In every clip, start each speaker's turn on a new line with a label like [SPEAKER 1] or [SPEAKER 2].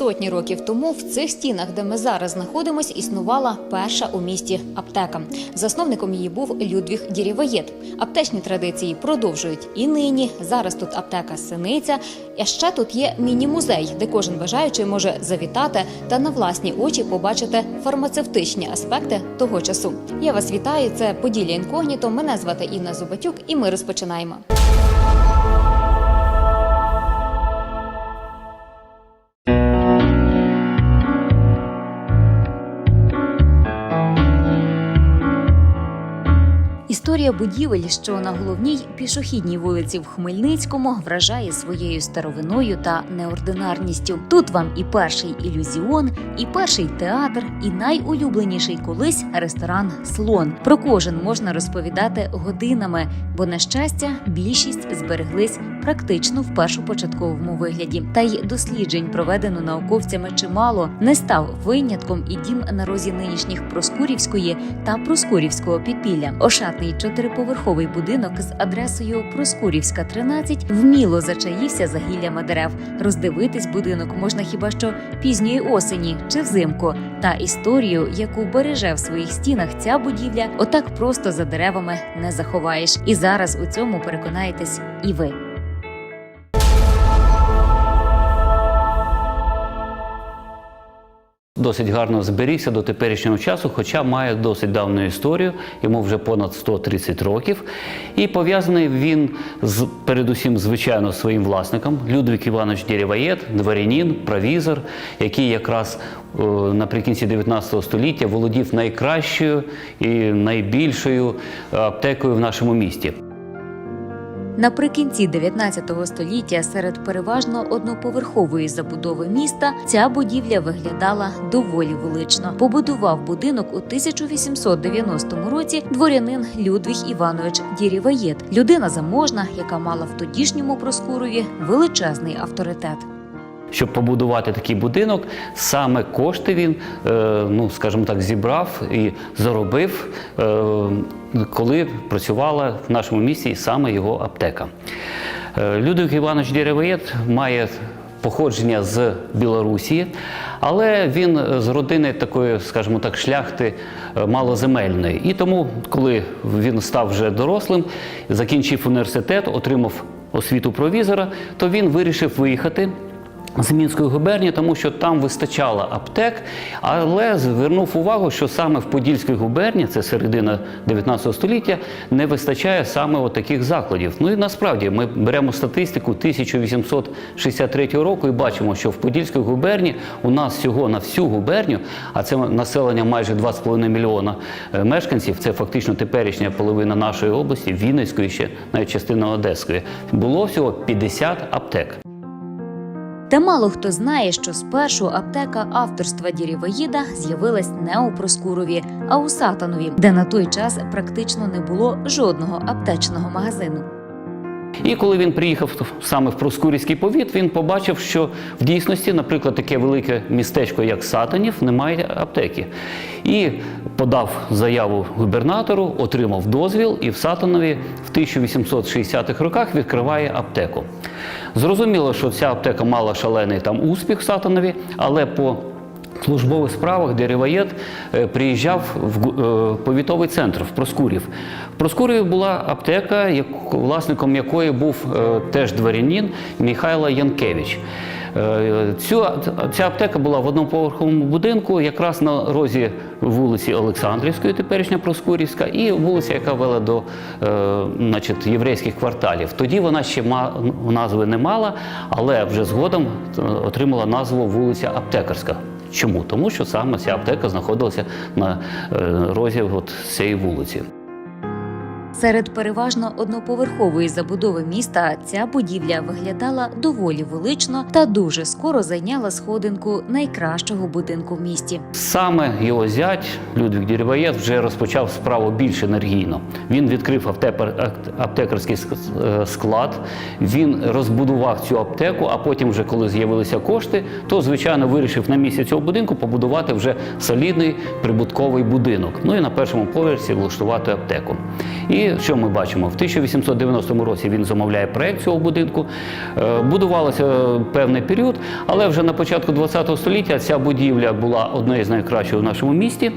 [SPEAKER 1] Сотні років тому в цих стінах, де ми зараз знаходимось, існувала перша у місті аптека. Засновником її був Людвіг Дірівоєд. Аптечні традиції продовжують і нині. Зараз тут аптека Синиця. А ще тут є міні-музей, де кожен бажаючий може завітати та на власні очі побачити фармацевтичні аспекти того часу. Я вас вітаю. Це Поділля інкогніто. Мене звати Інна Зубатюк, і ми розпочинаємо. Історія будівель, що на головній пішохідній вулиці в Хмельницькому, вражає своєю старовиною та неординарністю. Тут вам і перший ілюзіон, і перший театр, і найулюбленіший колись ресторан Слон. Про кожен можна розповідати годинами, бо на щастя більшість збереглись практично в першопочатковому вигляді. Та й досліджень, проведено науковцями чимало, не став винятком і дім на розі нинішніх Проскурівської та Проскурівського підпілля. Ошатний чотириповерховий будинок з адресою Проскурівська, 13 вміло зачаївся за гіллями дерев. Роздивитись будинок можна хіба що пізньої осені чи взимку. Та історію, яку береже в своїх стінах ця будівля, отак просто за деревами не заховаєш. І зараз у цьому переконаєтесь і ви.
[SPEAKER 2] Досить гарно зберігся до теперішнього часу, хоча має досить давню історію, йому вже понад 130 років. І пов'язаний він з передусім, звичайно, своїм власником Людвік Іванович Дєрєваєт, дворянин, провізор, який якраз е, наприкінці 19 століття володів найкращою і найбільшою аптекою в нашому місті.
[SPEAKER 1] Наприкінці 19 століття серед переважно одноповерхової забудови міста ця будівля виглядала доволі велично. Побудував будинок у 1890 році дворянин Людвіг Іванович Діріваєт, людина заможна, яка мала в тодішньому Проскурові величезний авторитет.
[SPEAKER 2] Щоб побудувати такий будинок, саме кошти він, е, ну скажімо так, зібрав і заробив, е, коли працювала в нашому місті саме його аптека. Е, Людвиг Іванович Деревоєт має походження з Білорусі, але він з родини такої, скажімо так, шляхти малоземельної. І тому, коли він став вже дорослим, закінчив університет, отримав освіту провізора, то він вирішив виїхати. З Мінської губернії, тому що там вистачало аптек, але звернув увагу, що саме в Подільській губернії, це середина 19 століття, не вистачає саме от таких закладів. Ну і насправді ми беремо статистику 1863 року і бачимо, що в Подільській губернії у нас всього на всю губернію, а це населення майже 2,5 мільйона е, мешканців, це фактично теперішня половина нашої області, Вінницької ще навіть частина Одеської, було всього 50 аптек.
[SPEAKER 1] Та мало хто знає, що спершу аптека авторства Дірівоїда з'явилась не у Проскурові, а у Сатанові, де на той час практично не було жодного аптечного магазину.
[SPEAKER 2] І коли він приїхав саме в Проскурівський повіт, він побачив, що в дійсності, наприклад, таке велике містечко, як Сатанів, немає аптеки. І подав заяву губернатору, отримав дозвіл, і в Сатанові в 1860-х роках відкриває аптеку. Зрозуміло, що ця аптека мала шалений там успіх в Сатанові, але по службових справах Дереваєт е, приїжджав в е, повітовий центр в Проскурів. В Проскуріві була аптека, власником якої був е, теж дворянин Михайло Янкевич. Цю, ця аптека була в одноповерховому будинку, якраз на розі вулиці Олександрівської, теперішня Проскурівська, і вулиця, яка вела до значить, єврейських кварталів. Тоді вона ще назви не мала, але вже згодом отримала назву вулиця Аптекарська. Чому? Тому що саме ця аптека знаходилася на е, розі от цієї вулиці.
[SPEAKER 1] Серед переважно одноповерхової забудови міста ця будівля виглядала доволі велично та дуже скоро зайняла сходинку найкращого будинку в місті.
[SPEAKER 2] Саме його зять Людвік Діріваєт вже розпочав справу більш енергійно. Він відкрив аптекарський е, склад, він розбудував цю аптеку, а потім, вже коли з'явилися кошти, то звичайно вирішив на місці цього будинку побудувати вже солідний прибутковий будинок. Ну і на першому поверсі влаштувати аптеку. І що ми бачимо? В 1890 році він замовляє проект цього будинку. Е, Будувалося певний період, але вже на початку ХХ століття ця будівля була однією з найкращих у нашому місті.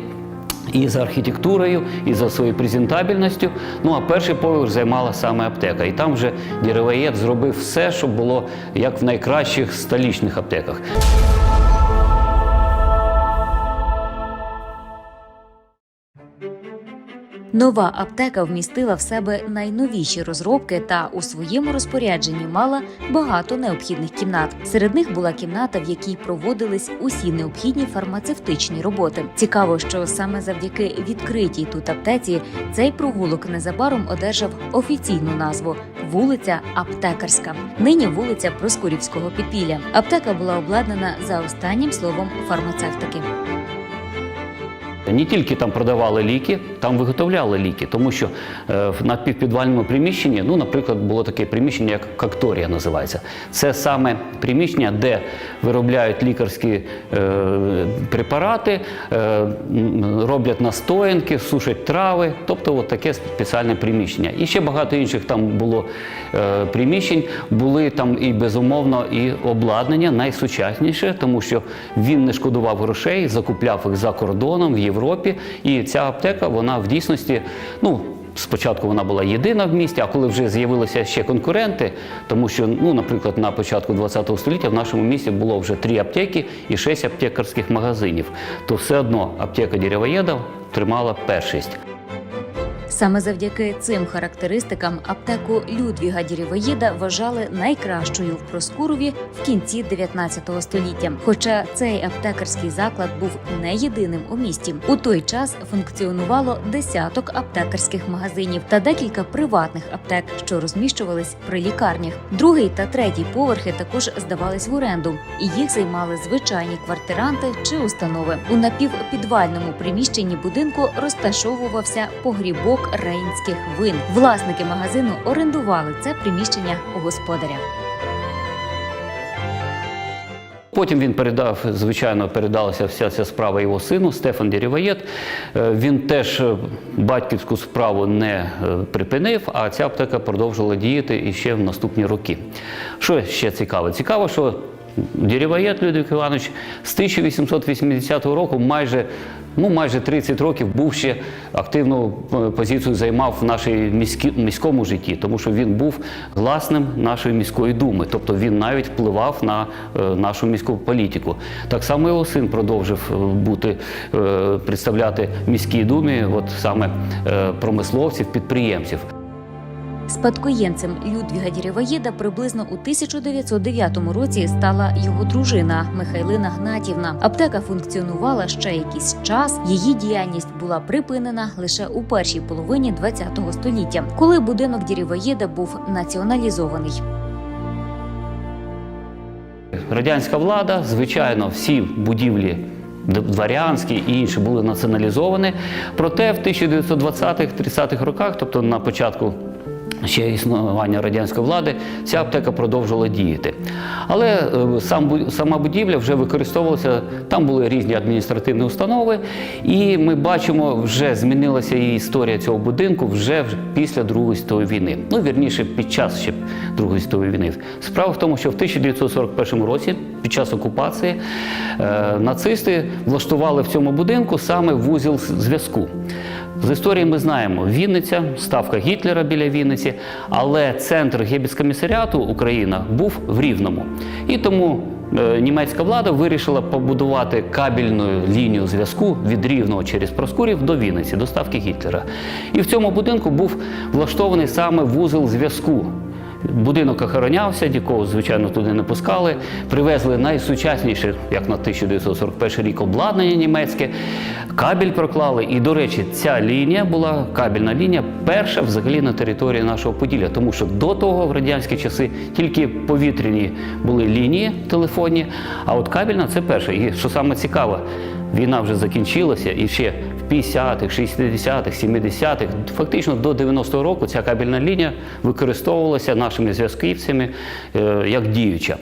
[SPEAKER 2] І за архітектурою, і за своєю презентабельністю. Ну а перший поверх займала саме аптека. І там вже Деревоєд зробив все, щоб було як в найкращих столичних аптеках.
[SPEAKER 1] Нова аптека вмістила в себе найновіші розробки та у своєму розпорядженні мала багато необхідних кімнат. Серед них була кімната, в якій проводились усі необхідні фармацевтичні роботи. Цікаво, що саме завдяки відкритій тут аптеці цей провулок незабаром одержав офіційну назву вулиця Аптекарська. Нині вулиця Проскурівського підпілля. Аптека була обладнана за останнім словом фармацевтики.
[SPEAKER 2] Не тільки там продавали ліки, там виготовляли ліки, тому що е, на півпідвальному приміщенні, ну, наприклад, було таке приміщення, як какторія називається. Це саме приміщення, де виробляють лікарські е, препарати, е, роблять настоянки, сушать трави, тобто от таке спеціальне приміщення. І ще багато інших там було приміщень, були там і безумовно і обладнання найсучасніше, тому що він не шкодував грошей, закупляв їх за кордоном в Європі. І ця аптека, вона в дійсності, ну. Спочатку вона була єдина в місті, а коли вже з'явилися ще конкуренти, тому що, ну, наприклад, на початку ХХ століття в нашому місті було вже три аптеки і шість аптекарських магазинів, то все одно аптека Деревоєда тримала першість.
[SPEAKER 1] Саме завдяки цим характеристикам аптеку Людвіга Дірєвоїда вважали найкращою в Проскурові в кінці 19 століття. Хоча цей аптекарський заклад був не єдиним у місті. У той час функціонувало десяток аптекарських магазинів та декілька приватних аптек, що розміщувались при лікарнях. Другий та третій поверхи також здавались в оренду, і їх займали звичайні квартиранти чи установи. У напівпідвальному приміщенні будинку розташовувався погрібок рейнських вин. Власники магазину орендували це приміщення у господаря.
[SPEAKER 2] Потім він передав, звичайно, передалася вся ця справа його сину Стефан Деревоєд. Е, Він теж е, батьківську справу не е, припинив, а ця аптека продовжила діяти і ще в наступні роки. Що ще цікаво? Цікаво, що Деревоєд Людвиг Іванович з 1880 року майже, ну, майже 30 років був ще активну е, позицію займав в нашій міські, міському житті, тому що він був гласним нашої міської думи, тобто він навіть впливав на е, нашу міську політику. Так само його син продовжив е, бути е, представляти міській думі, от саме е, промисловців, підприємців.
[SPEAKER 1] Спадкоємцем Людвіга Дірєвоєда приблизно у 1909 році стала його дружина Михайлина Гнатівна. Аптека функціонувала ще якийсь час. Її діяльність була припинена лише у першій половині ХХ століття, коли будинок Дірєвоєда був націоналізований.
[SPEAKER 2] Радянська влада, звичайно, всі будівлі дворянські і інші були націоналізовані. Проте в 1920-30-х роках, тобто на початку ще існування радянської влади, ця аптека продовжувала діяти. Але е, сам, сама будівля вже використовувалася, там були різні адміністративні установи, і ми бачимо, вже змінилася і історія цього будинку вже після Другої світової війни. Ну, вірніше, під час ще Другої світової війни. Справа в тому, що в 1941 році, під час окупації, е, нацисти влаштували в цьому будинку саме вузол з- зв'язку. З історії ми знаємо Вінниця, ставка Гітлера біля Вінниці, але центр гебіскомісаріату Україна був в Рівному. І тому е, німецька влада вирішила побудувати кабельну лінію зв'язку від Рівного через Проскурів до Вінниці, до ставки Гітлера. І в цьому будинку був влаштований саме вузол зв'язку. Будинок охоронявся, нікого, звичайно, туди не пускали. Привезли найсучасніше, як на 1941 рік, обладнання німецьке, кабель проклали. І, до речі, ця лінія була кабельна лінія, перша взагалі на території нашого Поділля, тому що до того в радянські часи тільки повітряні були лінії телефонні, а от кабельна це перша. І що саме цікаве, війна вже закінчилася, і ще 50-х, 60-х, 70-х, фактично до 90-го року ця кабельна лінія використовувалася нашими зв'язківцями е, як діюча.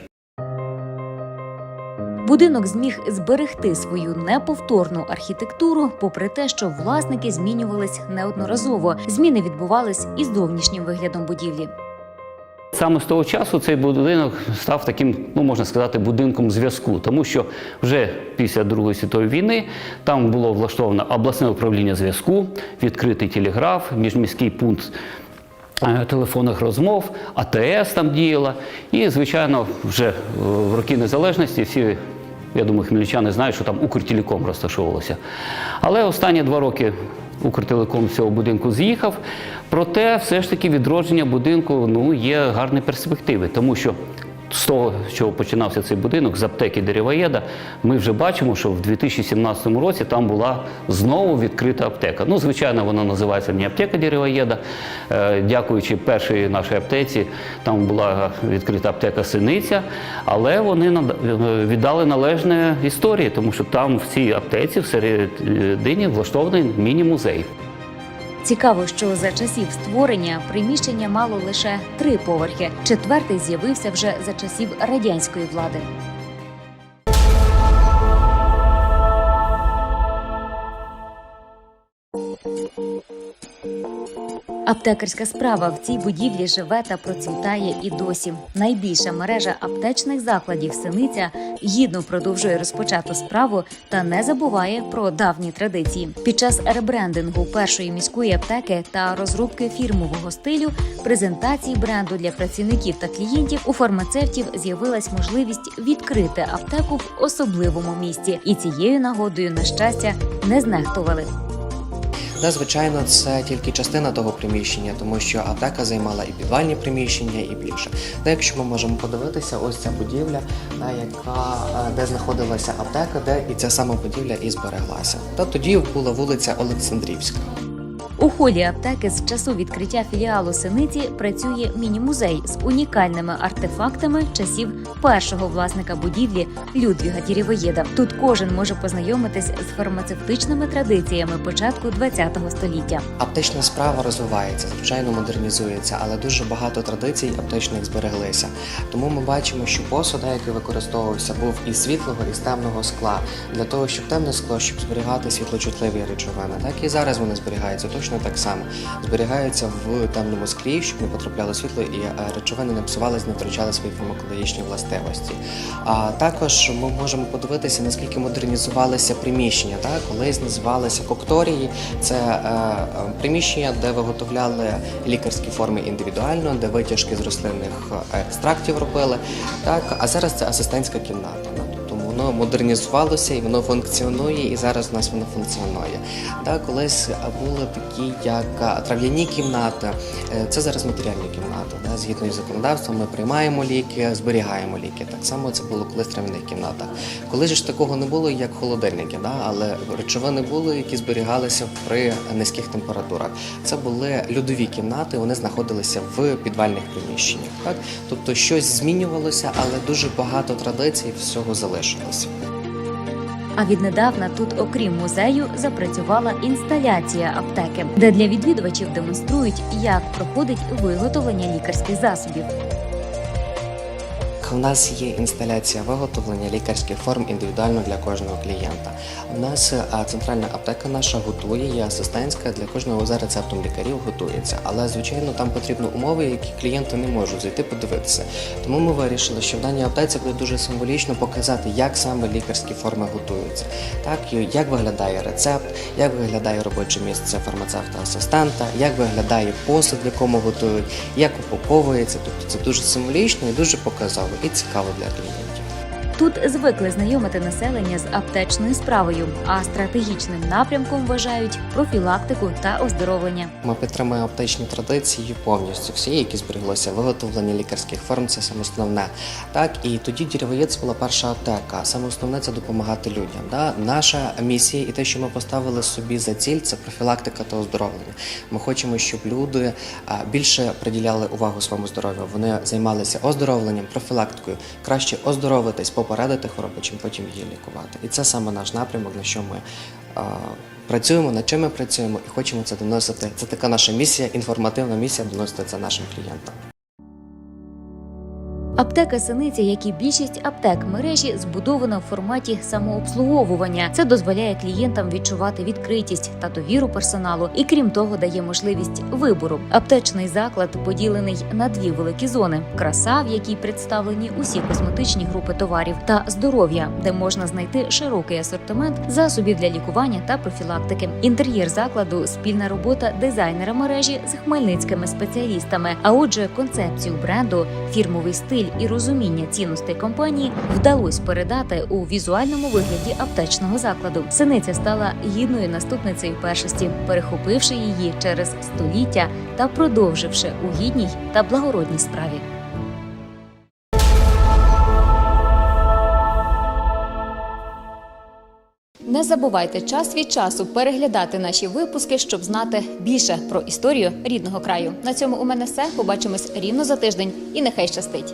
[SPEAKER 1] Будинок зміг зберегти свою неповторну архітектуру, попри те, що власники змінювались неодноразово. Зміни відбувались і з зовнішнім виглядом будівлі.
[SPEAKER 2] Саме з того часу цей будинок став таким, ну можна сказати, будинком зв'язку, тому що вже після Другої світової війни там було влаштовано обласне управління зв'язку, відкритий телеграф, міжміський пункт е, телефонних розмов, АТС там діяла. І, звичайно, вже е, в роки незалежності всі. Я думаю, хмельничани знають, що там Укртелеком розташовувалося. Але останні два роки Укртелеком цього будинку з'їхав. Проте, все ж таки, відродження будинку ну, є гарні перспективи, тому що з того, з чого починався цей будинок, з аптеки Деревоєда, ми вже бачимо, що в 2017 році там була знову відкрита аптека. Ну, звичайно, вона називається не аптека Деревоєда. Е, Дякуючи першій нашій аптеці, там була відкрита аптека Синиця, але вони е, віддали належне історії, тому що там в цій аптеці всередині влаштований міні-музей.
[SPEAKER 1] Цікаво, що за часів створення приміщення мало лише три поверхи. Четвертий з'явився вже за часів радянської влади. Аптекарська справа в цій будівлі живе та процвітає і досі. Найбільша мережа аптечних закладів Синиця гідно продовжує розпочату справу та не забуває про давні традиції. Під час ребрендингу першої міської аптеки та розробки фірмового стилю, презентації бренду для працівників та клієнтів у фармацевтів з'явилась можливість відкрити аптеку в особливому місці, і цією нагодою, на щастя, не знехтували.
[SPEAKER 3] Да, звичайно, це тільки частина того приміщення, тому що аптека займала і підвальні приміщення, і більше. Та якщо ми можемо подивитися, ось ця будівля, яка е, де знаходилася аптека, де і ця сама будівля і збереглася. Та тоді була вулиця Олександрівська.
[SPEAKER 1] У холі аптеки з часу відкриття філіалу Синиці працює міні-музей з унікальними артефактами часів першого власника будівлі Людвіга Дірєвоєда. Тут кожен може познайомитись з фармацевтичними традиціями початку ХХ століття.
[SPEAKER 3] Аптечна справа розвивається, звичайно, модернізується, але дуже багато традицій аптечних збереглися. Тому ми бачимо, що посуд, який використовувався, був із світлого і з темного скла для того, щоб темне скло, щоб зберігати світлочутливі речовини. Так і зараз вони зберігаються точно так само. Зберігаються в темному склі, щоб не потрапляли світло і е, речовини не псувались, не втрачали свої фармакологічні властивості. А також ми можемо подивитися, наскільки модернізувалися приміщення. Так? Колись називалися кокторії. Це е, е, приміщення, де виготовляли лікарські форми індивідуально, де витяжки з рослинних е, екстрактів робили. Так? А зараз це асистентська кімната. Воно модернізувалося і воно функціонує, і зараз у нас воно функціонує. Так, колись були такі, як е, трав'яні кімнати, Е, це зараз матеріальні кімнати. Да? Згідно із законодавством, ми приймаємо ліки, зберігаємо ліки. Так само це було колись в трав'яних кімнатах. Коли ж такого не було, як холодильники, да? але речовини були, які зберігалися при низьких температурах. Це були льодові кімнати, вони знаходилися в підвальних приміщеннях. Так? Тобто щось змінювалося, але дуже багато традицій всього залишилося.
[SPEAKER 1] А віднедавна тут, окрім музею, запрацювала інсталяція аптеки, де для відвідувачів демонструють, як проходить виготовлення лікарських засобів.
[SPEAKER 3] У нас є інсталяція виготовлення лікарських форм індивідуально для кожного клієнта. У нас е, центральна аптека наша готує, є асистентська для кожного за рецептом лікарів готується. Але звичайно там потрібні умови, які клієнти не можуть зайти подивитися. Тому ми вирішили, що в даній аптеці буде дуже символічно показати, як саме лікарські форми готуються. Так, як виглядає рецепт, як виглядає робоче місце фармацевта-асистента, як виглядає посуд, в якому готують, як упаковується. Тобто це дуже символічно і дуже показово і цікаво для клієнтів.
[SPEAKER 1] Тут звикли знайомити населення з аптечною справою, а стратегічним напрямком вважають профілактику та оздоровлення.
[SPEAKER 3] Ми підтримуємо аптечні традиції повністю. Всі, які збереглося, виготовлення лікарських форм це саме основне. Так і тоді Дірявоєць була перша аптека. Саме основне це допомагати людям. Да? Наша місія і те, що ми поставили собі за ціль, це профілактика та оздоровлення. Ми хочемо, щоб люди більше приділяли увагу своєму здоров'ю. Вони займалися оздоровленням, профілактикою. Краще оздоровитись, попередити хвороби, чим потім її лікувати. І це саме наш напрямок, на що ми. е, Працюємо, над чим ми працюємо і хочемо це доносити. Це така наша місія, інформативна місія доносити це нашим клієнтам.
[SPEAKER 1] Аптека Синиця, як і більшість аптек мережі, збудована в форматі самообслуговування. Це дозволяє клієнтам відчувати відкритість та довіру персоналу, і крім того, дає можливість вибору. Аптечний заклад поділений на дві великі зони: краса, в якій представлені усі косметичні групи товарів, та здоров'я, де можна знайти широкий асортимент засобів для лікування та профілактики. Інтер'єр закладу спільна робота дизайнера мережі з хмельницькими спеціалістами. А отже, концепцію бренду, фірмовий стиль і розуміння цінностей компанії вдалося передати у візуальному вигляді аптечного закладу. Синиця стала гідною наступницею першості, перехопивши її через століття та продовживши у гідній та благородній справі. Не забувайте час від часу переглядати наші випуски, щоб знати більше про історію рідного краю. На цьому у мене все. Побачимось рівно за тиждень і нехай щастить.